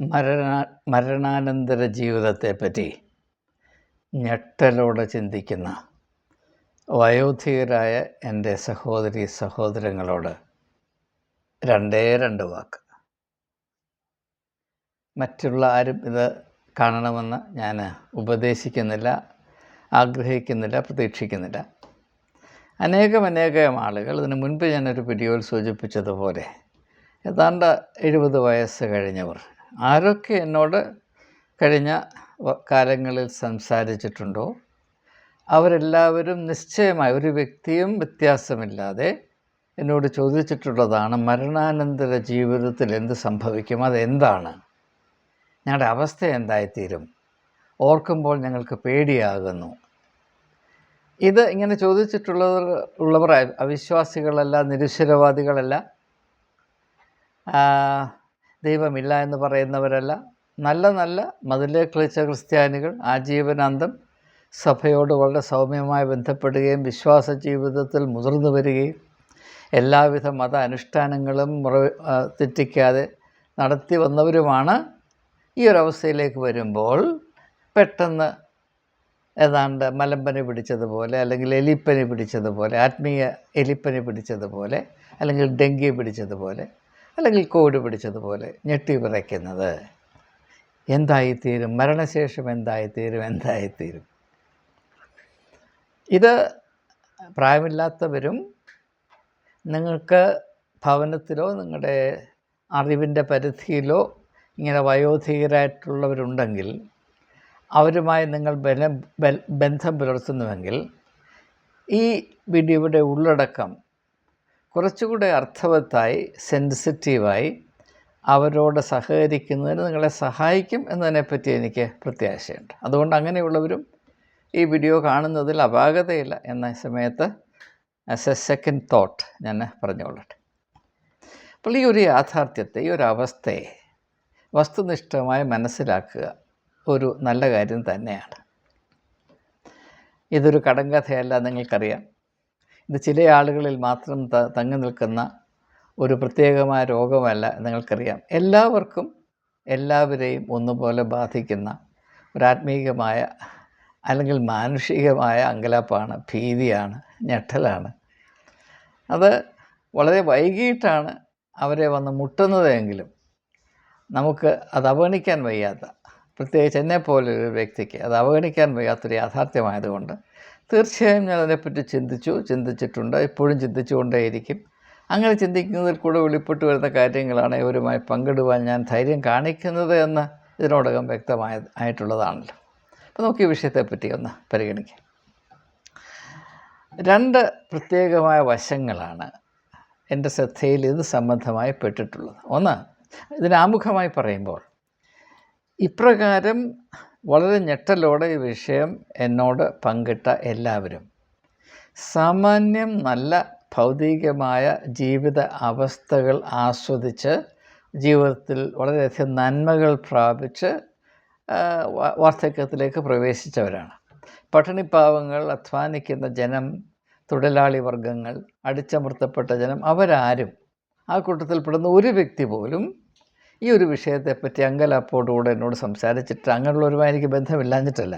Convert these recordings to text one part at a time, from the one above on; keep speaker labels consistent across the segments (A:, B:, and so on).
A: മരണ മരണാനന്തര ജീവിതത്തെപ്പറ്റി ഞെട്ടലോടെ ചിന്തിക്കുന്ന വയോധികരായ എന്റെ സഹോദരി സഹോദരങ്ങളോട് രണ്ടേ രണ്ട് വാക്ക്. മറ്റുള്ള ആരും ഇത് കാണണമെന്ന് ഞാൻ ഉപദേശിക്കുന്നില്ല ആഗ്രഹിക്കുന്നില്ല പ്രതീക്ഷിക്കുന്നില്ല. അനേകം അനേകം ആളുകൾ ഇതിനു മുൻപ് ഞാനൊരു വീഡിയോയിൽ സൂചിപ്പിച്ചതുപോലെ ഏതാണ്ട് എഴുപത് വയസ്സ് കഴിഞ്ഞവർ ആരൊക്കെ എന്നോട് കഴിഞ്ഞ കാലങ്ങളിൽ സംസാരിച്ചിട്ടുണ്ടോ? അവരെല്ലാവരും നിശ്ചയമായി ഒരു വ്യക്തിയും വ്യത്യാസമില്ലാതെ എന്നോട് ചോദിച്ചിട്ടുള്ളതാണ് മരണാനന്തര ജീവിതത്തിൽ എന്ത് സംഭവിക്കും അതെന്താണ്? ഞങ്ങളുടെ അവസ്ഥ എന്തായിത്തീരും? ഓർക്കുമ്പോൾ ഞങ്ങൾക്ക് പേടിയാകുന്നു. ഇത് ഇങ്ങനെ ചോദിച്ചിട്ടുള്ളവർ ഉള്ളവർ അവിശ്വാസികളല്ല നിരുശ്വരവാദികളല്ല ദൈവമില്ല എന്ന് പറയുന്നവരല്ല. നല്ല നല്ല മതിലേ കളിച്ച ക്രിസ്ത്യാനികൾ ആജീവനാന്തം സഭയോട് വളരെ സൗമ്യമായി ബന്ധപ്പെടുകയും വിശ്വാസ ജീവിതത്തിൽ മുതിർന്നു വരികയും എല്ലാവിധ മത അനുഷ്ഠാനങ്ങളും മുറ തെറ്റിക്കാതെ നടത്തി വന്നവരുമാണ് ഈ ഒരവസ്ഥയിലേക്ക് വരുമ്പോൾ പെട്ടെന്ന് ഏതാണ്ട് മലമ്പനി പിടിച്ചതുപോലെ അല്ലെങ്കിൽ എലിപ്പനി പിടിച്ചതുപോലെ ആത്മീയ എലിപ്പനി പിടിച്ചതുപോലെ അല്ലെങ്കിൽ ഡെങ്കി പിടിച്ചതുപോലെ അല്ലെങ്കിൽ കോവിഡ് പിടിച്ചതുപോലെ ഞെട്ടി വിറയ്ക്കുന്നത്. എന്തായിത്തീരും? മരണശേഷം എന്തായിത്തീരും? എന്തായിത്തീരും? ഇത് പ്രായമില്ലാത്തവരും നിങ്ങൾക്ക് ഭവനത്തിലോ നിങ്ങളുടെ അറിവിന്റെ പരിധിയിലോ ഇങ്ങനെ വയോധികരായിട്ടുള്ളവരുണ്ടെങ്കിൽ അവരുമായി നിങ്ങൾ ബന്ധം പുലർത്തുന്നുവെങ്കിൽ ഈ വീഡിയോയുടെ ഉള്ളടക്കം കുറച്ചുകൂടെ അർത്ഥവത്തായി സെൻസിറ്റീവായി അവരോട് സഹകരിക്കുന്നതിന് നിങ്ങളെ സഹായിക്കും എന്നതിനെപ്പറ്റി എനിക്ക് പ്രത്യാശയുണ്ട്. അതുകൊണ്ട് അങ്ങനെയുള്ളവരും ഈ വീഡിയോ കാണുന്നതിൽ അപാകതയില്ല എന്ന സമയത്ത് ആസ് എ സെക്കൻഡ് തോട്ട് ഞാൻ പറഞ്ഞുകൊള്ളട്ടെ അപ്പോൾ ഈ ഒരു യാഥാർത്ഥ്യത്തെ ഈ ഒരു അവസ്ഥയെ വസ്തുനിഷ്ഠമായി മനസ്സിലാക്കുക ഒരു നല്ല കാര്യം തന്നെയാണ്. ഇതൊരു കടങ്കഥയല്ല നിങ്ങൾക്കറിയാം. ഇത് ചില ആളുകളിൽ മാത്രം തങ്ങി നിൽക്കുന്ന ഒരു പ്രത്യേകമായ രോഗമല്ല നിങ്ങൾക്കറിയാം. എല്ലാവർക്കും എല്ലാവരെയും ഒന്നുപോലെ ബാധിക്കുന്ന ഒരാത്മീകമായ അല്ലെങ്കിൽ മാനുഷികമായ അങ്കലാപ്പാണ് ഭീതിയാണ് ഞെട്ടലാണ്. അത് വളരെ വൈകിട്ടാണ് അവരെ വന്ന് മുട്ടുന്നതെങ്കിലും നമുക്ക് അത് അവഗണിക്കാൻ വയ്യാത്ത പ്രത്യേകിച്ച് എന്നെ പോലൊരു വ്യക്തിക്ക് അത് അവഗണിക്കാൻ വയ്യാത്തൊരു യാഥാർത്ഥ്യമായതുകൊണ്ട് തീർച്ചയായും ഞാൻ അതിനെപ്പറ്റി ചിന്തിച്ചു ചിന്തിച്ചിട്ടുണ്ട്. ഇപ്പോഴും ചിന്തിച്ചുകൊണ്ടേയിരിക്കും. അങ്ങനെ ചിന്തിക്കുന്നതിൽ കൂടെ വെളിപ്പെട്ട് വരുന്ന കാര്യങ്ങളാണ് ഇവരുമായി പങ്കിടുവാൻ ഞാൻ ധൈര്യം കാണിക്കുന്നത് എന്ന് ഇതിനോടകം വ്യക്തമായ ആയിട്ടുള്ളതാണല്ലോ. അപ്പോൾ നമുക്ക് ഈ വിഷയത്തെപ്പറ്റി ഒന്ന് പരിഗണിക്കാം. രണ്ട് പ്രത്യേകമായ വശങ്ങളാണ് എന്റെ ശ്രദ്ധയിൽ ഇത് സംബന്ധമായി പെട്ടിട്ടുള്ളത്. ഒന്ന് ഇതിനാമുഖമായി പറയുമ്പോൾ ഇപ്രകാരം വളരെ ഞെട്ടലോടെ ഈ വിഷയം എന്നോട് പങ്കിട്ട എല്ലാവരും. സാമാന്യം നല്ല ഭൗതികമായ ജീവിത അവസ്ഥകൾ ആസ്വദിച്ച് ജീവിതത്തിൽ വളരെയധികം നന്മകൾ പ്രാപിച്ച് വാർദ്ധക്യത്തിലേക്ക് പ്രവേശിച്ചവരാണ്. പട്ടിണിപ്പാവങ്ങൾ അധ്വാനിക്കുന്ന ജനം തൊഴിലാളി വർഗങ്ങൾ അടിച്ചമർത്തപ്പെട്ട ജനം അവരാരും ആ കൂട്ടത്തിൽപ്പെടുന്ന ഒരു വ്യക്തി പോലും ഈ ഒരു വിഷയത്തെപ്പറ്റി അങ്കലപ്പോടുകൂടെ എന്നോട് സംസാരിച്ചിട്ട് അങ്ങനെയുള്ളവരുമായി എനിക്ക് ബന്ധമില്ലാഞ്ഞിട്ടല്ല.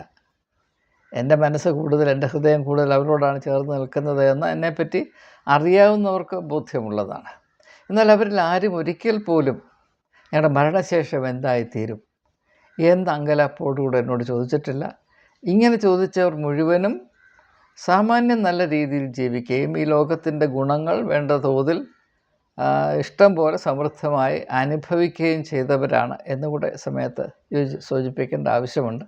A: എന്റെ മനസ്സ് കൂടുതൽ എന്റെ ഹൃദയം കൂടുതൽ അവരോടാണ് ചേർന്ന് നിൽക്കുന്നത് എന്ന് എന്നെപ്പറ്റി അറിയാവുന്നവർക്ക് ബോധ്യമുള്ളതാണ്. എന്നാൽ അവരിൽ ആരും ഒരിക്കൽ പോലും ഞങ്ങളുടെ മരണശേഷം എന്തായിത്തീരും? എന്ത് അങ്കലപ്പോടുകൂടെ എന്നോട് ചോദിച്ചിട്ടില്ല. ഇങ്ങനെ ചോദിച്ചവർ മുഴുവനും സാമാന്യം നല്ല രീതിയിൽ ജീവിക്കുകയും ഈ ലോകത്തിന്റെ ഗുണങ്ങൾ വേണ്ട തോതിൽ ഇഷ്ടം പോലെ സമൃദ്ധമായി അനുഭവിക്കുകയും ചെയ്തവരാണ് എന്നുകൂടെ സമയത്ത് സൂചിപ്പിക്കേണ്ട ആവശ്യമുണ്ട്.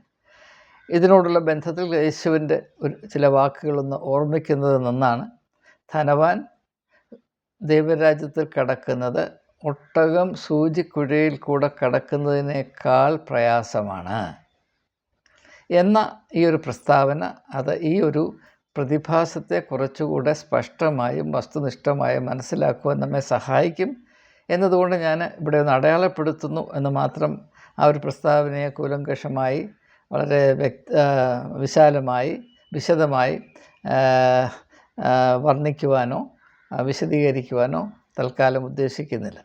A: ഇതിനോടുള്ള ബന്ധത്തിൽ യേശുവിന്റെ ഒരു ചില വാക്കുകളൊന്ന് ഓർമ്മിക്കുന്നത് നന്നാണ്. ധനവാൻ ദൈവരാജ്യത്തിൽ കടക്കുന്നത് ഒട്ടകം സൂചിക്കുഴയിൽ കൂടെ കടക്കുന്നതിനേക്കാൾ പ്രയാസമാണ്. എന്ന ഈ ഒരു പ്രസ്താവന അത് ഈ ഒരു പ്രതിഭാസത്തെ കുറച്ചുകൂടെ സ്പഷ്ടമായും വസ്തുനിഷ്ഠമായും മനസ്സിലാക്കുവാൻ നമ്മെ സഹായിക്കും എന്നതുകൊണ്ട് ഞാൻ ഇവിടെ ഒന്ന് അടയാളപ്പെടുത്തുന്നു എന്ന് മാത്രം ആ ഒരു പ്രസ്താവനയെ കൂലങ്കഷമായി വളരെ വ്യക്ത വിശാലമായി വിശദമായി വർണിക്കുവാനോ വിശദീകരിക്കുവാനോ തൽക്കാലം ഉദ്ദേശിക്കുന്നില്ല.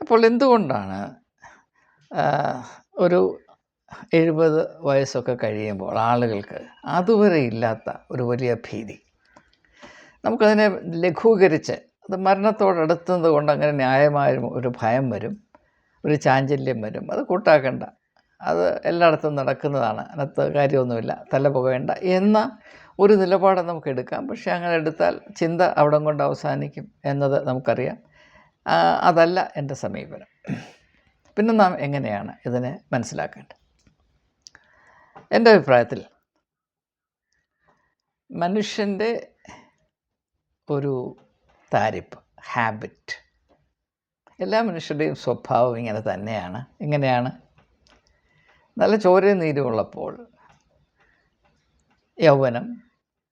A: അപ്പോൾ എന്തുകൊണ്ടാണ് ഒരു എഴുപത് വയസ്സൊക്കെ കഴിയുമ്പോൾ ആളുകൾക്ക് അതുവരെ ഇല്ലാത്ത ഒരു വലിയ ഭീതി. നമുക്കതിനെ ലഘൂകരിച്ച് അത് മരണത്തോടടുത്തത് കൊണ്ട് അങ്ങനെ ന്യായമായ ഒരു ഭയം വരും ഒരു ചാഞ്ചല്യം വരും. അത് കൂട്ടാക്കണ്ട. അത് എല്ലായിടത്തും നടക്കുന്നതാണ്. അതിനകത്ത് കാര്യമൊന്നുമില്ല. തല പുകവേണ്ട എന്ന ഒരു നിലപാട് നമുക്ക് എടുക്കാം. പക്ഷേ അങ്ങനെ എടുത്താൽ ചിന്ത അവിടം കൊണ്ട് അവസാനിക്കും എന്നത് നമുക്കറിയാം. അതല്ല എന്റെ സമീപനം. പിന്നെ നാം എങ്ങനെയാണ് ഇതിനെ മനസ്സിലാക്കേണ്ടത്? എന്റെ അഭിപ്രായത്തിൽ മനുഷ്യന്റെ ഒരു താരിപ്പ് ഹാബിറ്റ് എല്ലാ മനുഷ്യരുടെയും സ്വഭാവം ഇങ്ങനെ തന്നെയാണ്. എങ്ങനെയാണ് നല്ല ചോരയും നീരുമുള്ളപ്പോൾ യൗവനം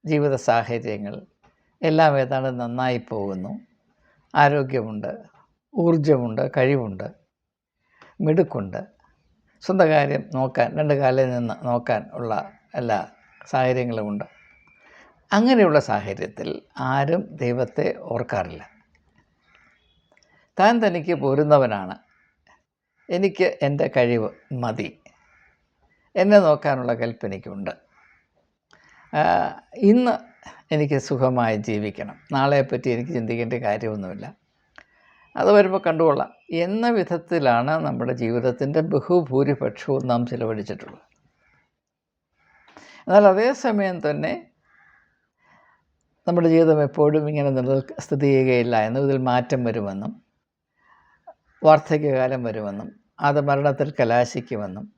A: ജീവിത സാഹചര്യങ്ങൾ എല്ലാം ഏതാണ്ട് നന്നായി പോകുന്നു. ആരോഗ്യമുണ്ട് ഊർജമുണ്ട് കഴിവുണ്ട് മിടുക്കുണ്ട്. സ്വന്തം കാര്യം നോക്കാൻ രണ്ട് കാലിൽ നിന്ന് നോക്കാൻ ഉള്ള എല്ലാ സാഹചര്യങ്ങളുമുണ്ട് അങ്ങനെയുള്ള സാഹചര്യത്തിൽ ആരും ദൈവത്തെ ഓർക്കാറില്ല. താൻ തനിക്ക് പോരുന്നവനാണ്. എനിക്ക് എന്റെ കഴിവ് മതി. എന്നെ നോക്കാനുള്ള കൽപ്പനയ്ക്കുണ്ട് ഇന്ന് എനിക്ക് സുഖമായി ജീവിക്കണം. നാളെപ്പറ്റി എനിക്ക് ചിന്തിക്കേണ്ട കാര്യമൊന്നുമില്ല. അത് വരുമ്പോൾ കണ്ടുകൊള്ളാം. എന്ന വിധത്തിലാണ് നമ്മുടെ ജീവിതത്തിന്റെ ബഹുഭൂരിപക്ഷവും നാം ചിലവഴിച്ചിട്ടുള്ളത്. എന്നാൽ അതേസമയം തന്നെ നമ്മുടെ ജീവിതം എപ്പോഴും ഇങ്ങനെ നിലനിൽക്ക സ്ഥിതി ചെയ്യുകയില്ല എന്നും ഇതിൽ മാറ്റം വരുമെന്നും വാർദ്ധക്യകാലം വരുമെന്നും അത് മരണത്തിൽ കലാശിക്കുമെന്നും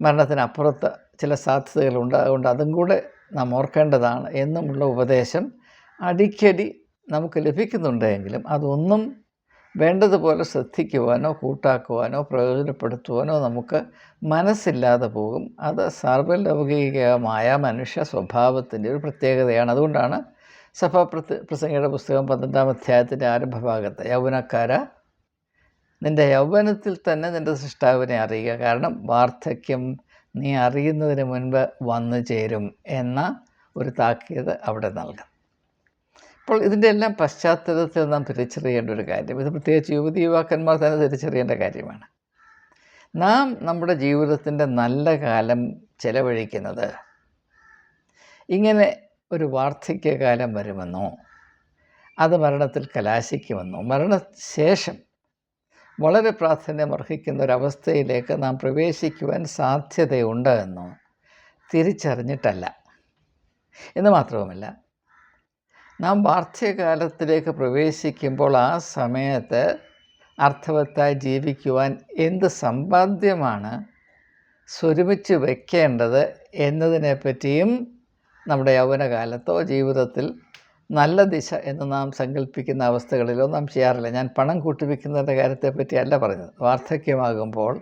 A: മരണത്തിനപ്പുറത്ത് ചില സാധ്യതകളുണ്ട് അതുകൊണ്ട് അതും കൂടെ നാം ഓർക്കേണ്ടതാണ് എന്നുമുള്ള ഉപദേശം അടിക്കടി നമുക്ക് ലഭിക്കുന്നുണ്ടെങ്കിലും അതൊന്നും വേണ്ടതുപോലെ ശ്രദ്ധിക്കുവാനോ കൂട്ടാക്കുവാനോ പ്രയോജനപ്പെടുത്തുവാനോ നമുക്ക് മനസ്സില്ലാതെ പോകും. അത് സാർവലൗകികമായ മനുഷ്യ സ്വഭാവത്തിന്റെ ഒരു പ്രത്യേകതയാണ്. അതുകൊണ്ടാണ് സഭാ പ്രസംഗിയുടെ പുസ്തകം പന്ത്രണ്ടാം അധ്യായത്തിന്റെ ആരംഭഭാഗത്ത് യൗവനക്കാര നിന്റെ യൗവനത്തിൽ തന്നെ നിന്റെ സൃഷ്ടാവിനെ അറിയുക. കാരണം വാർദ്ധക്യം നീ അറിയുന്നതിന് മുൻപ് വന്നു ചേരും എന്ന ഒരു താക്കീത് അവിടെ നൽകാം. അപ്പോൾ ഇതിന്റെ എല്ലാം പശ്ചാത്തലത്തിൽ നാം തിരിച്ചറിയേണ്ട ഒരു കാര്യം. ഇത് പ്രത്യേകിച്ച് യുവതി യുവാക്കന്മാർ തന്നെ തിരിച്ചറിയേണ്ട കാര്യമാണ്. നാം നമ്മുടെ ജീവിതത്തിന്റെ നല്ല കാലം ചെലവഴിക്കുന്നത് ഇങ്ങനെ ഒരു വാർദ്ധക്യകാലം വരുമെന്നോ അത് മരണത്തിൽ കലാശിക്കുമെന്നോ മരണശേഷം വളരെ പ്രാധാന്യം അർഹിക്കുന്ന ഒരവസ്ഥയിലേക്ക് നാം പ്രവേശിക്കുവാൻ സാധ്യതയുണ്ട് എന്നോ തിരിച്ചറിഞ്ഞിട്ടല്ല. എന്ന് മാത്രവുമല്ല നാം വാർദ്ധ്യകാലത്തിലേക്ക് പ്രവേശിക്കുമ്പോൾ ആ സമയത്ത് അർത്ഥവത്തായി ജീവിക്കുവാൻ എന്ത് സമ്പാദ്യമാണ് സ്വരുമിച്ച് വയ്ക്കേണ്ടത് എന്നതിനെപ്പറ്റിയും നമ്മുടെ യൗവനകാലത്തോ ജീവിതത്തിൽ നല്ല ദിശ എന്ന് നാം സങ്കല്പിക്കുന്ന അവസ്ഥകളിലോ നാം ചെയ്യാറില്ല. ഞാൻ പണം കൂട്ടിവെക്കുന്നതിന്റെ കാര്യത്തെപ്പറ്റിയല്ല പറഞ്ഞത്. വാർദ്ധക്യമാകുമ്പോൾ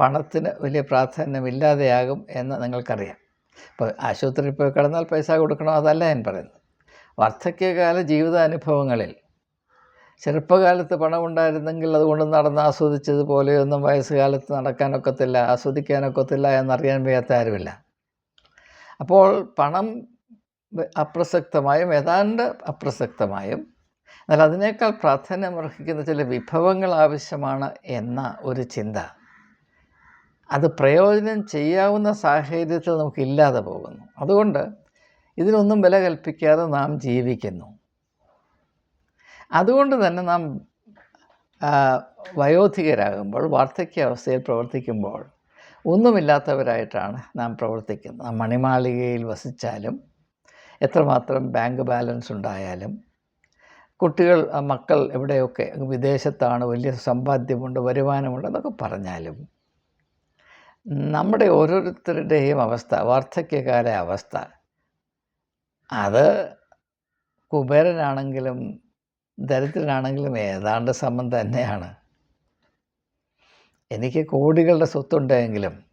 A: പണത്തിന് വലിയ പ്രാധാന്യമില്ലാതെയാകും എന്ന് നിങ്ങൾക്കറിയാം. ഇപ്പോൾ ആശുപത്രിയിൽ പോയി കിടന്നാൽ പൈസ കൊടുക്കണോ അതല്ല ഞാൻ പറയുന്നത്. വാർദ്ധക്യകാല ജീവിതാനുഭവങ്ങളിൽ. ചെറുപ്പകാലത്ത് പണമുണ്ടായിരുന്നെങ്കിൽ അതുകൊണ്ട് നടന്ന് ആസ്വദിച്ചതുപോലെയൊന്നും വയസ്സുകാലത്ത് നടക്കാനൊക്കത്തില്ല ആസ്വദിക്കാനൊക്കത്തില്ല എന്നറിയാൻ വയ്യാത്ത ആരുമില്ല. അപ്പോൾ പണം അപ്രസക്തമായും ഏതാണ്ട് അപ്രസക്തമായും എന്നാൽ അതിനേക്കാൾ പ്രാധാന്യം അർഹിക്കുന്ന ചില വിഭവങ്ങൾ ആവശ്യമാണ് എന്ന ഒരു ചിന്ത. അത് പ്രയോജനം ചെയ്യാവുന്ന സാഹചര്യത്തിൽ നമുക്കില്ലാതെ പോകുന്നു. അതുകൊണ്ട് ഇതിനൊന്നും വില കൽപ്പിക്കാതെ നാം ജീവിക്കുന്നു. അതുകൊണ്ട് തന്നെ നാം വയോധികരാകുമ്പോൾ വാർദ്ധക്യ അവസ്ഥയിൽ പ്രവർത്തിക്കുമ്പോൾ ഒന്നുമില്ലാത്തവരായിട്ടാണ് നാം പ്രവർത്തിക്കുന്നത്. നാം മണിമാളികയിൽ വസിച്ചാലും എത്രമാത്രം ബാങ്ക് ബാലൻസ് ഉണ്ടായാലും കുട്ടികൾ മക്കൾ എവിടെയൊക്കെ വിദേശത്താണ് വലിയ സമ്പാദ്യമുണ്ട് വരുമാനമുണ്ട് എന്നൊക്കെ പറഞ്ഞാലും നമ്മുടെ ഓരോരുത്തരുടെയും അവസ്ഥ വാർദ്ധക്യകാല അവസ്ഥ അത് കുബേരനാണെങ്കിലും ദരിദ്രനാണെങ്കിലും ഏതാണ്ട് സമം തന്നെയാണ്. എനിക്ക് കോടികളുടെ സ്വത്തുണ്ടെങ്കിലും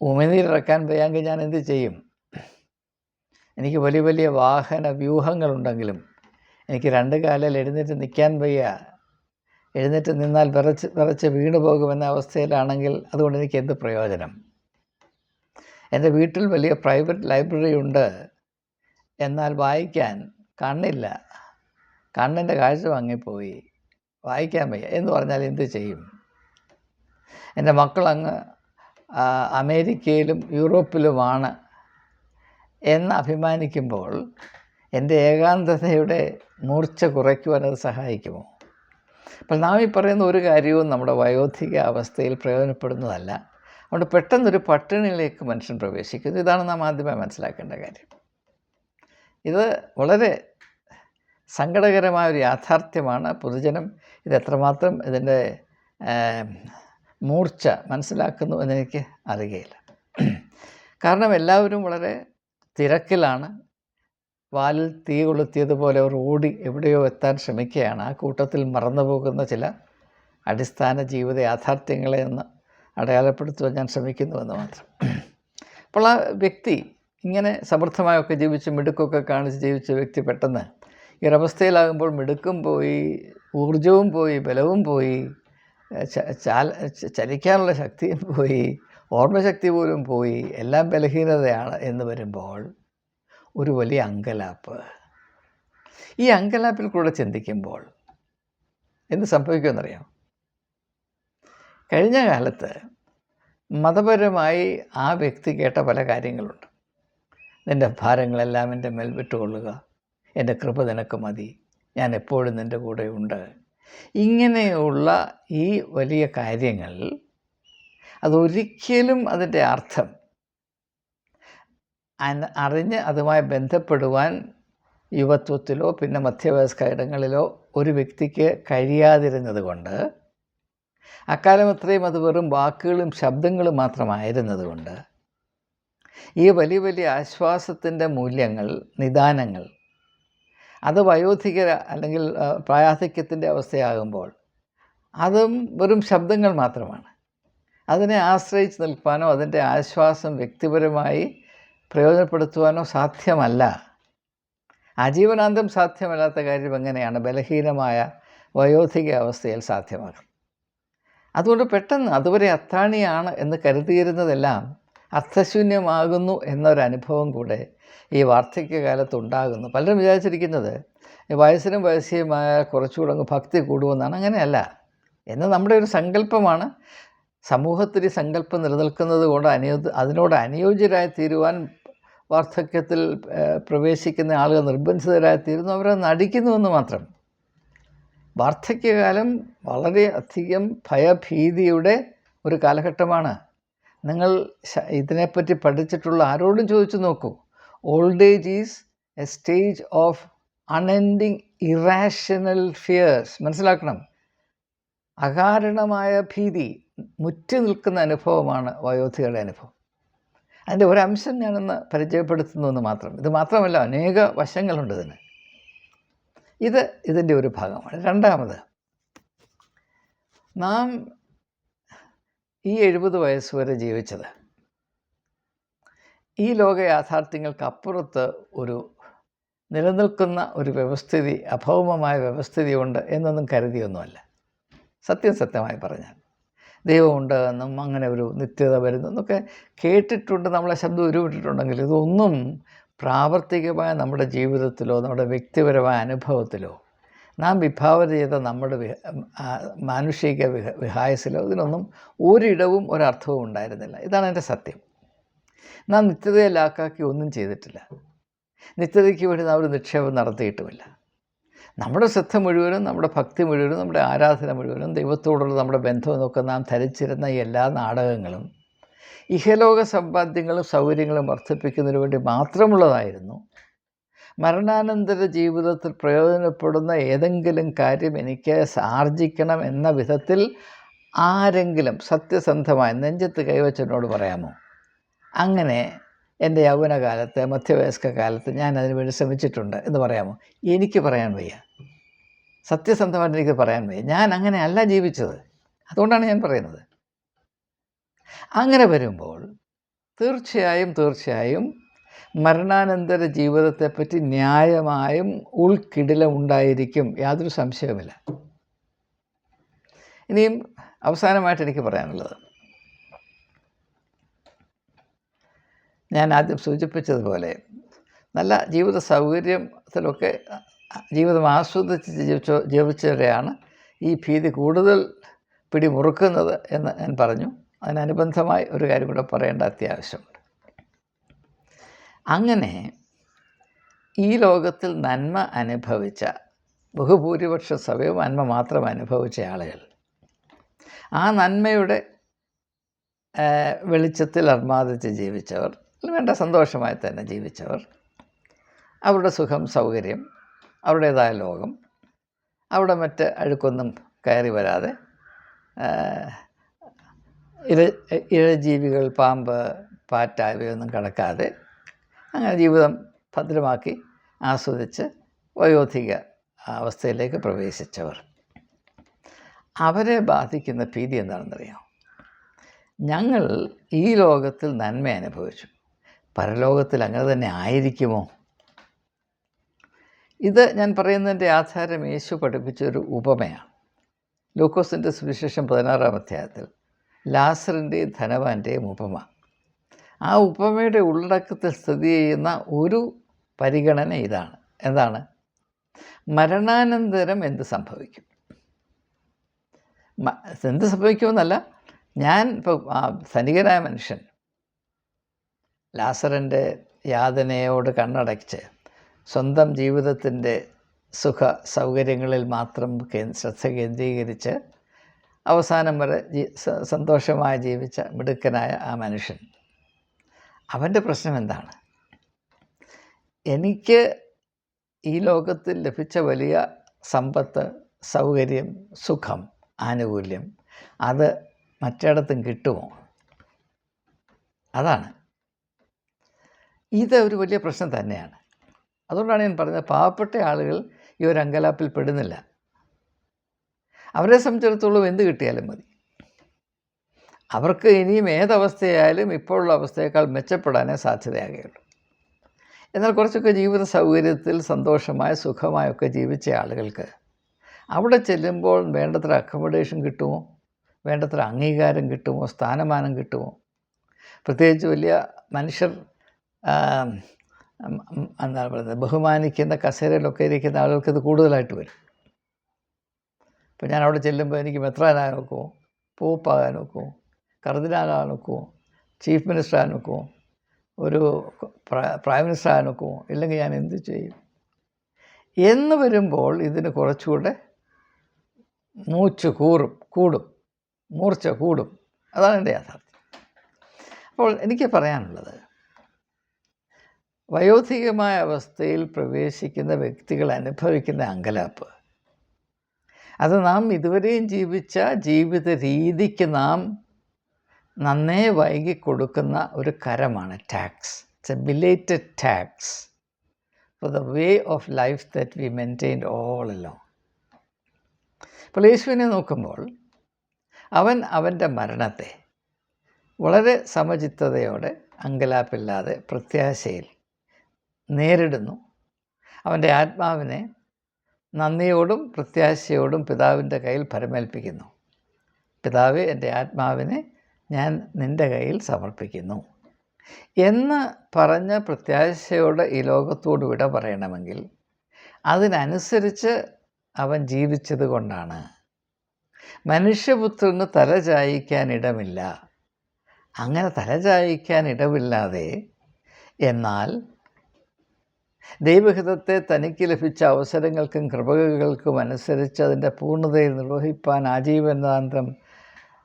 A: ഉമിനീരിറക്കാൻ പോയെങ്കിൽ ഞാൻ എന്ത് ചെയ്യും? എനിക്ക് വലിയ വലിയ വാഹന വ്യൂഹങ്ങളുണ്ടെങ്കിലും എനിക്ക് രണ്ട് കാലിൽ എഴുന്നേറ്റ് നിൽക്കാൻ വയ്യ. എഴുന്നേറ്റ് നിന്നാൽ വിറച്ച് വിറച്ച് വീണു പോകുമെന്ന അവസ്ഥയിലാണെങ്കിൽ അതുകൊണ്ട് എനിക്ക് എന്ത് പ്രയോജനം? എന്റെ വീട്ടിൽ വലിയ പ്രൈവറ്റ് ലൈബ്രറി ഉണ്ട്. എന്നാൽ വായിക്കാൻ കണ്ണില്ല. കണ്ണിന്റെ കാഴ്ച വാങ്ങിപ്പോയി വായിക്കാൻ വയ്യ. എന്ന് പറഞ്ഞാൽ എന്ത് ചെയ്യും? എന്റെ മക്കളങ്ങ് അമേരിക്കയിലും യൂറോപ്പിലുമാണ്. എന്ന് അഭിമാനിക്കുമ്പോൾ എന്റെ ഏകാന്തതയുടെ മൂർച്ച കുറയ്ക്കുവാൻ അത് സഹായിക്കുമോ? അപ്പോൾ നാം ഈ പറയുന്ന ഒരു കാര്യവും നമ്മുടെ വയോധിക അവസ്ഥയിൽ പ്രയോജനപ്പെടുന്നതല്ല. അതുകൊണ്ട് പെട്ടെന്നൊരു പട്ടിണിയിലേക്ക് മനുഷ്യൻ പ്രവേശിക്കുന്നു. ഇതാണ് നാം ആദ്യമേ മനസ്സിലാക്കേണ്ട കാര്യം. ഇത് വളരെ സങ്കടകരമായ ഒരു യാഥാർത്ഥ്യമാണ്. പൊതുജനം ഇത് എത്രമാത്രം ഇതിന്റെ മൂർച്ച മനസ്സിലാക്കുന്നു എന്നെനിക്ക് അറിയുകയില്ല കാരണം എല്ലാവരും വളരെ തിരക്കിലാണ്. വാലിൽ തീ കൊളുത്തിയതുപോലെ അവർ ഓടി എവിടെയോ എത്താൻ ശ്രമിക്കുകയാണ്. ആ കൂട്ടത്തിൽ മറന്നു പോകുന്ന ചില അടിസ്ഥാന ജീവിത യാഥാർത്ഥ്യങ്ങളെ ഒന്ന് അടയാളപ്പെടുത്തുവാൻ ഞാൻ ശ്രമിക്കുന്നുവെന്ന് മാത്രം. അപ്പോൾ ആ വ്യക്തി ഇങ്ങനെ സമൃദ്ധമായൊക്കെ ജീവിച്ച് മിടുക്കൊക്കെ കാണിച്ച് ജീവിച്ച വ്യക്തി പെട്ടെന്ന് ഈ ഒരവസ്ഥയിലാകുമ്പോൾ മിടുക്കും പോയി ഊർജവും പോയി ബലവും പോയി ചലിക്കാനുള്ള ശക്തിയും പോയി ഓർമ്മശക്തി പോലും പോയി എല്ലാം ബലഹീനതയാണ് എന്ന് വരുമ്പോൾ ഒരു വലിയ അങ്കലാപ്പ്. ഈ അങ്കലാപ്പിൽ കൂടെ ചിന്തിക്കുമ്പോൾ എന്ത് സംഭവിക്കുമെന്നറിയാം കഴിഞ്ഞ കാലത്ത് മതപരമായി ആ വ്യക്തി കേട്ട പല കാര്യങ്ങളുണ്ട്. നിന്റെ ഭാരങ്ങളെല്ലാം എന്റെ മേൽ വിട്ടുകൊള്ളുക. എന്റെ കൃപ നിനക്ക് മതി. ഞാൻ എപ്പോഴും നിന്റെ കൂടെ ഉണ്ട് ഇങ്ങനെയുള്ള ഈ വലിയ കാര്യങ്ങൾ അതൊരിക്കലും അതിന്റെ അർത്ഥം അറിഞ്ഞ് അതുമായി ബന്ധപ്പെടുവാൻ യുവത്വത്തിലോ പിന്നെ മധ്യവയസ്ക ഇടങ്ങളിലോ ഒരു വ്യക്തിക്ക് കഴിയാതിരുന്നത് കൊണ്ട് അക്കാലം അത്രയും അത് വെറും വാക്കുകളും ശബ്ദങ്ങളും മാത്രമായിരുന്നതുകൊണ്ട് ഈ വലിയ വലിയ ആശ്വാസത്തിന്റെ മൂല്യങ്ങൾ നിദാനങ്ങൾ അത് വയോധികര അല്ലെങ്കിൽ പ്രായാധിക്യത്തിന്റെ അവസ്ഥയാകുമ്പോൾ അതും വെറും ശബ്ദങ്ങൾ മാത്രമാണ്. അതിനെ ആശ്രയിച്ച് നിൽക്കാനോ അതിന്റെ ആശ്വാസം വ്യക്തിപരമായി പ്രയോജനപ്പെടുത്തുവാനോ സാധ്യമല്ല. ആജീവനാന്തം സാധ്യമല്ലാത്ത കാര്യം എങ്ങനെയാണ്? ബലഹീനമായ വയോധിക അവസ്ഥയിൽ സാധ്യമാകും അതുകൊണ്ട് പെട്ടെന്ന് അതുവരെ അത്താണിയാണ് എന്ന് കരുതിയിരുന്നതെല്ലാം അർത്ഥശൂന്യമാകുന്നു എന്നൊരനുഭവം കൂടെ ഈ വാർദ്ധക്യകാലത്ത് ഉണ്ടാകുന്നു പലരും വിചാരിച്ചിരിക്കുന്നത് വയസ്സിനും വയസ്സിയുമായ കുറച്ചുകൂടെ അങ്ങ് ഭക്തി കൂടുമെന്നാണ്. അങ്ങനെയല്ല. എന്ന് നമ്മുടെ ഒരു സങ്കല്പമാണ്. സമൂഹത്തിൽ ഈ സങ്കല്പം നിലനിൽക്കുന്നത് കൊണ്ട് അനുയോ അതിനോട് അനുയോജ്യരായി തീരുവാൻ വാർദ്ധക്യത്തിൽ പ്രവേശിക്കുന്ന ആളുകൾ നിർബന്ധിതരായി തീരുന്നു. അവരത് നടിക്കുന്നുവെന്ന് മാത്രം. വാർദ്ധക്യകാലം വളരെ അധികം ഭയഭീതിയുടെ ഒരു കാലഘട്ടമാണ്. നിങ്ങൾ ഇതിനെപ്പറ്റി പഠിച്ചിട്ടുള്ള ആരോടും ചോദിച്ചു നോക്കൂ. Old age is a stage of unending irrational fears മനസ്സിലാക്കണം. അകാരണമായ ഭീതി മുറ്റി നിൽക്കുന്ന അനുഭവമാണ് വയോധികയുടെ അനുഭവം. അതിന്റെ ഒരംശം ഞാനൊന്ന് പരിചയപ്പെടുത്തുന്നു എന്ന് മാത്രം. ഇത് മാത്രമല്ല അനേക വശങ്ങളുണ്ട് ഇതിന്. ഇത് ഇതിന്റെ ഒരു ഭാഗമാണ്. രണ്ടാമത് നാം ഈ എഴുപത് വയസ്സ് വരെ ജീവിച്ചത്. ഈ ലോക യാഥാർത്ഥ്യങ്ങൾക്ക് അപ്പുറത്ത് ഒരു നിലനിൽക്കുന്ന ഒരു വ്യവസ്ഥിതി അഭൗമമായ വ്യവസ്ഥിതി ഉണ്ട് എന്നൊന്നും കരുതിയൊന്നുമല്ല. സത്യം സത്യമായി പറഞ്ഞാൽ. ദൈവമുണ്ട് എന്നും അങ്ങനെ ഒരു നിത്യത വരുന്നു എന്നൊക്കെ കേട്ടിട്ടുണ്ട് നമ്മളെ ശബ്ദം ഉരുവിട്ടിട്ടുണ്ടെങ്കിൽ ഇതൊന്നും പ്രാവർത്തികമായ നമ്മുടെ ജീവിതത്തിലോ നമ്മുടെ വ്യക്തിപരമായ അനുഭവത്തിലോ നാം വിഭാവന ചെയ്ത നമ്മുടെ മാനുഷിക വിഹ വിഹായസിലോ ഇതിനൊന്നും ഒരിടവും ഒരർത്ഥവും ഉണ്ടായിരുന്നില്ല. ഇതാണ് എന്റെ സത്യം. നാം നിത്യതയെ ലാക്കാക്കി ഒന്നും ചെയ്തിട്ടില്ല. നിത്യതയ്ക്ക് വേണ്ടി നാം ഒരു നിക്ഷേപം നടത്തിയിട്ടുമില്ല. നമ്മുടെ ശ്രദ്ധ മുഴുവനും നമ്മുടെ ഭക്തി മുഴുവനും നമ്മുടെ ആരാധന മുഴുവനും ദൈവത്തോടുള്ള നമ്മുടെ ബന്ധം എന്നൊക്കെ നാം ധരിച്ചിരുന്ന എല്ലാ നാടകങ്ങളും ഇഹലോക സമ്പാദ്യങ്ങളും സൗകര്യങ്ങളും വർദ്ധിപ്പിക്കുന്നതിന് വേണ്ടി മാത്രമുള്ളതായിരുന്നു. മരണാനന്തര ജീവിതത്തിൽ പ്രയോജനപ്പെടുന്ന ഏതെങ്കിലും കാര്യം എനിക്ക് ആർജിക്കണം എന്ന വിധത്തിൽ ആരെങ്കിലും സത്യസന്ധമായി നെഞ്ചത്ത് കൈവച്ചെന്നോട് പറയാമോ? അങ്ങനെ എന്റെ യൗവനകാലത്ത് മധ്യവയസ്ക കാലത്ത് ഞാൻ അതിനുവേണ്ടി ശ്രമിച്ചിട്ടുണ്ട് എന്ന് പറയാമോ? എനിക്ക് പറയാൻ വയ്യ. സത്യസന്ധമായിട്ട് എനിക്ക് പറയാൻ വയ്യ. ഞാൻ അങ്ങനെയല്ല ജീവിച്ചത്. അതുകൊണ്ടാണ് ഞാൻ പറയുന്നത്. അങ്ങനെ വരുമ്പോൾ തീർച്ചയായും തീർച്ചയായും മരണാനന്തര ജീവിതത്തെപ്പറ്റി ന്യായമായും ഉൾക്കിടിലം ഉണ്ടായിരിക്കും. യാതൊരു സംശയവുമില്ല. ഇനിയും അവസാനമായിട്ട് എനിക്ക് പറയാനുള്ളത്. ഞാൻ ആദ്യം സൂചിപ്പിച്ചതുപോലെ നല്ല ജീവിത സൗകര്യത്തിലൊക്കെ ജീവിതം ആസ്വദിച്ച് ജീവിച്ച ജീവിച്ചവരെയാണ് ഈ ഭീതി കൂടുതൽ പിടിമുറുക്കുന്നത് എന്ന് ഞാൻ പറഞ്ഞു. അതിനനുബന്ധമായി ഒരു കാര്യം കൂടെ പറയേണ്ട അത്യാവശ്യമുണ്ട്. അങ്ങനെ ഈ ലോകത്തിൽ നന്മ അനുഭവിച്ച ബഹുഭൂരിപക്ഷ സഭയും നന്മ മാത്രം അനുഭവിച്ച ആളുകൾ ആ നന്മയുടെ വെളിച്ചത്തിൽ അർമാദിച്ച് ജീവിച്ചവർ വേണ്ട സന്തോഷമായി തന്നെ ജീവിച്ചവർ അവരുടെ സുഖം സൗകര്യം അവരുടേതായ ലോകം അവിടെ മറ്റ് അഴുക്കൊന്നും കയറി വരാതെ ഇഴ ഇഴജീവികൾ പാമ്പ് പാറ്റ ഇവയൊന്നും കടക്കാതെ അങ്ങനെ ജീവിതം ഭദ്രമാക്കി ആസ്വദിച്ച് വയോധിക അവസ്ഥയിലേക്ക് പ്രവേശിച്ചവർ. അവരെ ബാധിക്കുന്ന ഭീതി എന്താണെന്നറിയാം ഞങ്ങൾ ഈ ലോകത്തിൽ നന്മ അനുഭവിച്ചു. പരലോകത്തിൽ അങ്ങനെ തന്നെ ആയിരിക്കുമോ? ഇത് ഞാൻ പറയുന്നതിന്റെ ആധാരം യേശു പഠിപ്പിച്ചൊരു ഉപമയാണ്. ലൂക്കോസിന്റെ സുവിശേഷം പതിനാറാം അധ്യായത്തിൽ. ലാസറിന്റെയും ധനവാന്റെയും ഉപമ. ആ ഉപമയുടെ ഉള്ളടക്കത്തിൽ സ്ഥിതി ചെയ്യുന്ന ഒരു പരിഗണന ഇതാണ്. എന്താണ്? മരണാനന്തരം എന്ത് സംഭവിക്കും? എന്ത് സംഭവിക്കുമെന്നല്ല ഞാൻ ഇപ്പോൾ ധനികനായ മനുഷ്യൻ ലാസറിന്റെ യാതനയോട് കണ്ണടച്ച് സ്വന്തം ജീവിതത്തിന്റെ സുഖ സൗകര്യങ്ങളിൽ മാത്രം ശ്രദ്ധ കേന്ദ്രീകരിച്ച് അവസാനം വരെ സന്തോഷമായി ജീവിച്ച മിടുക്കനായ ആ മനുഷ്യൻ. അവന്റെ പ്രശ്നം എന്താണ്? എനിക്ക് ഈ ലോകത്തിൽ ലഭിച്ച വലിയ സമ്പത്ത് സൗകര്യം സുഖം ആനുകൂല്യം അത് മറ്റിടത്തും കിട്ടുമോ? അതാണ്. ഇത് ഒരു വലിയ പ്രശ്നം തന്നെയാണ്. അതുകൊണ്ടാണ് ഞാൻ പറഞ്ഞത് പാവപ്പെട്ട ആളുകൾ ഈ ഒരു അങ്കലാപ്പിൽ പെടുന്നില്ല. അവരെ സംബന്ധിച്ചിടത്തോളം എന്ത് കിട്ടിയാലും മതി. അവർക്ക് ഇനിയും ഏതവസ്ഥയായാലും ഇപ്പോഴുള്ള അവസ്ഥയേക്കാൾ മെച്ചപ്പെടാനേ സാധ്യതയാകുകയുള്ളൂ. എന്നാൽ കുറച്ചൊക്കെ ജീവിത സൗകര്യത്തിൽ സന്തോഷമായ സുഖമായൊക്കെ ജീവിച്ച ആളുകൾക്ക് അവിടെ ചെല്ലുമ്പോൾ വേണ്ടത്ര അക്കോമഡേഷൻ കിട്ടുമോ? വേണ്ടത്ര അംഗീകാരം കിട്ടുമോ? സ്ഥാനമാനം കിട്ടുമോ? പ്രത്യേകിച്ച് വലിയ മനുഷ്യർ എന്താണ് പറയുന്നത്? ബഹുമാനിക്കുന്ന കസേരയിലൊക്കെ ഇരിക്കുന്ന ആളുകൾക്ക് ഇത് കൂടുതലായിട്ട് വരും. ഇപ്പം ഞാൻ അവിടെ ചെല്ലുമ്പോൾ എനിക്ക് മെത്രാനാകാൻ നോക്കുമോ പോപ്പാകാൻ നോക്കുമോ കർദിനാലാകാൻ നോക്കുമോ ചീഫ് മിനിസ്റ്റർ ആകാൻ നോക്കുമോ ഒരു പ്രൈം മിനിസ്റ്റർ ആകാൻ നോക്കുമോ ഇല്ലെങ്കിൽ ഞാൻ എന്ത് ചെയ്യും? എന്ന് വരുമ്പോൾ ഇതിന് കുറച്ചുകൂടെ മൂച്ച് കൂറും കൂടും മൂർച്ച കൂടും. അതാണ് എന്റെ യാഥാർത്ഥ്യം. അപ്പോൾ എനിക്ക് പറയാനുള്ളത് വയോധികമായ അവസ്ഥയിൽ പ്രവേശിക്കുന്ന വ്യക്തികൾ അനുഭവിക്കുന്ന അങ്കലാപ്പ് അത് നാം ഇതുവരെയും ജീവിച്ച ജീവിത രീതിക്ക് നാം നന്നേ വൈകി കൊടുക്കുന്ന ഒരു കരമാണ് tax. It's a belated tax for the way of life that we maintain all എല്ലോ അപ്പോൾ യേശുവിനെ നോക്കുമ്പോൾ അവൻ അവന്റെ മരണത്തെ വളരെ സമചിത്തതയോടെ അങ്കലാപ്പില്ലാതെ പ്രത്യാശയിൽ നേരിടുന്നു. അവന്റെ ആത്മാവിനെ നന്ദിയോടും പ്രത്യാശയോടും പിതാവിന്റെ കയ്യിൽ പരമേൽപ്പിക്കുന്നു. പിതാവ് എന്റെ ആത്മാവിനെ ഞാൻ നിന്റെ കയ്യിൽ സമർപ്പിക്കുന്നു. എന്ന് പറഞ്ഞ പ്രത്യാശയോടെ ഈ ലോകത്തോട് വിട പറയണമെങ്കിൽ അതിനനുസരിച്ച് അവൻ ജീവിച്ചത് കൊണ്ടാണ്. മനുഷ്യപുത്രന് തല ചായിക്കാൻ ഇടമില്ല. അങ്ങനെ തല ചായിക്കാൻ ഇടമില്ലാതെ എന്നാൽ ദൈവഹിതത്തെ തനിക്ക് ലഭിച്ച അവസരങ്ങൾക്കും കൃപകൾക്കും അനുസരിച്ച് അതിന്റെ പൂർണതയിൽ നിർവഹിപ്പാൻ ആജീവനാന്തം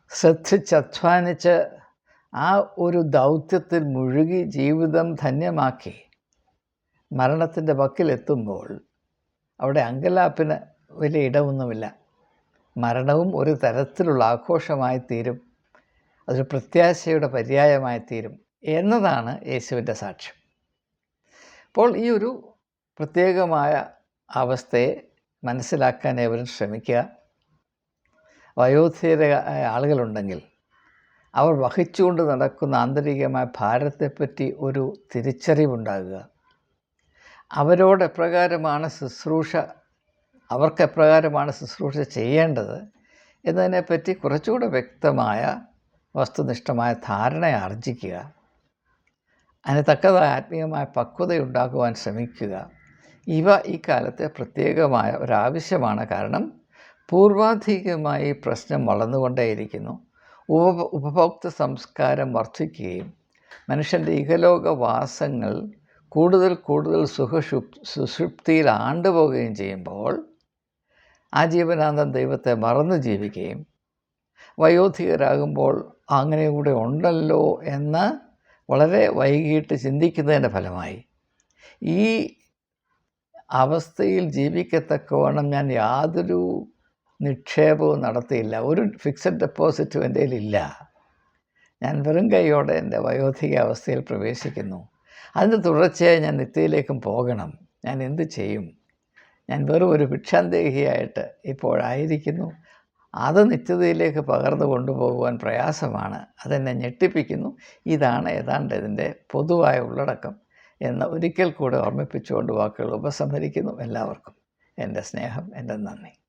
A: ശ്രദ്ധിച്ച് അധ്വാനിച്ച് ആ ഒരു ദൗത്യത്തിൽ മുഴുകി ജീവിതം ധന്യമാക്കി മരണത്തിന്റെ വക്കിലെത്തുമ്പോൾ അവിടെ അങ്കലാപ്പിന് വലിയ ഇടമൊന്നുമില്ല. മരണവും ഒരു തരത്തിലുള്ള ആഘോഷമായി തീരും. അതൊരു പ്രത്യാശയുടെ പര്യായമായി തീരും. എന്നതാണ് യേശുവിന്റെ സാക്ഷ്യം. അപ്പോൾ ഈ ഒരു പ്രത്യേകമായ അവസ്ഥയെ മനസ്സിലാക്കാൻ ഏവരും ശ്രമിക്കുക. വയോധികരായ ആളുകളുണ്ടെങ്കിൽ അവർ വഹിച്ചുകൊണ്ട് നടക്കുന്ന ആന്തരികമായ ഭാരത്തെപ്പറ്റി ഒരു തിരിച്ചറിവുണ്ടാകുക. അവരോട് എപ്രകാരമാണ് ശുശ്രൂഷ അവർക്ക് എപ്രകാരമാണ് ശുശ്രൂഷ ചെയ്യേണ്ടത് എന്നതിനെപ്പറ്റി കുറച്ചുകൂടെ വ്യക്തമായ വസ്തുനിഷ്ഠമായ ധാരണ ആർജിക്കുക അതിന് തക്കതായ ആത്മീയമായ പക്വതയുണ്ടാക്കുവാൻ ശ്രമിക്കുക. ഇവ ഈ കാലത്തെ പ്രത്യേകമായ ഒരാവശ്യമാണ്. കാരണം പൂർവാധികമായി പ്രശ്നം വളർന്നുകൊണ്ടേയിരിക്കുന്നു. ഉപ ഉപഭോക്തൃ സംസ്കാരം വർദ്ധിക്കുകയും മനുഷ്യന്റെ ഇഹലോകവാസങ്ങൾ കൂടുതൽ കൂടുതൽ സുഖഷു സുഷുപ്തിയിൽ ആണ്ടുപോകുകയും ചെയ്യുമ്പോൾ ആജീവനാന്തം ദൈവത്തെ മറന്നു ജീവിക്കുകയും വയോധികരാകുമ്പോൾ അങ്ങനെ കൂടെ ഉണ്ടല്ലോ എന്ന് വളരെ വൈകിട്ട് ചിന്തിക്കുന്നതിന്റെ ഫലമായി. ഈ അവസ്ഥയിൽ ജീവിക്കത്തക്കവണ്ണം ഞാൻ യാതൊരു നിക്ഷേപവും നടത്തിയില്ല. ഒരു ഫിക്സഡ് ഡെപ്പോസിറ്റും എന്റെ ഇല്ല ഞാൻ വെറും കൈയോടെ എന്റെ വയോധിക അവസ്ഥയിൽ പ്രവേശിക്കുന്നു. അതിന്റെ തുടർച്ചയായി ഞാൻ നിത്യയിലേക്കും പോകണം. ഞാൻ എന്ത് ചെയ്യും? ഞാൻ വെറും ഒരു ഭിക്ഷാന്തേഹിയായിട്ട് ഇപ്പോഴായിരിക്കുന്നു. അത് നിത്യതയിലേക്ക് പകർന്നു കൊണ്ടുപോകുവാൻ പ്രയാസമാണ്. അതെന്നെ ഞെട്ടിപ്പിക്കുന്നു. ഇതാണ് ഏതാണ്ട് ഇതിന്റെ പൊതുവായ ഉള്ളടക്കം എന്ന് ഒരിക്കൽ കൂടെ ഓർമ്മിപ്പിച്ചുകൊണ്ട് വാക്കുകൾ ഉപസംഹരിക്കുന്നു എല്ലാവർക്കും. എന്റെ സ്നേഹം എന്റെ നന്ദി.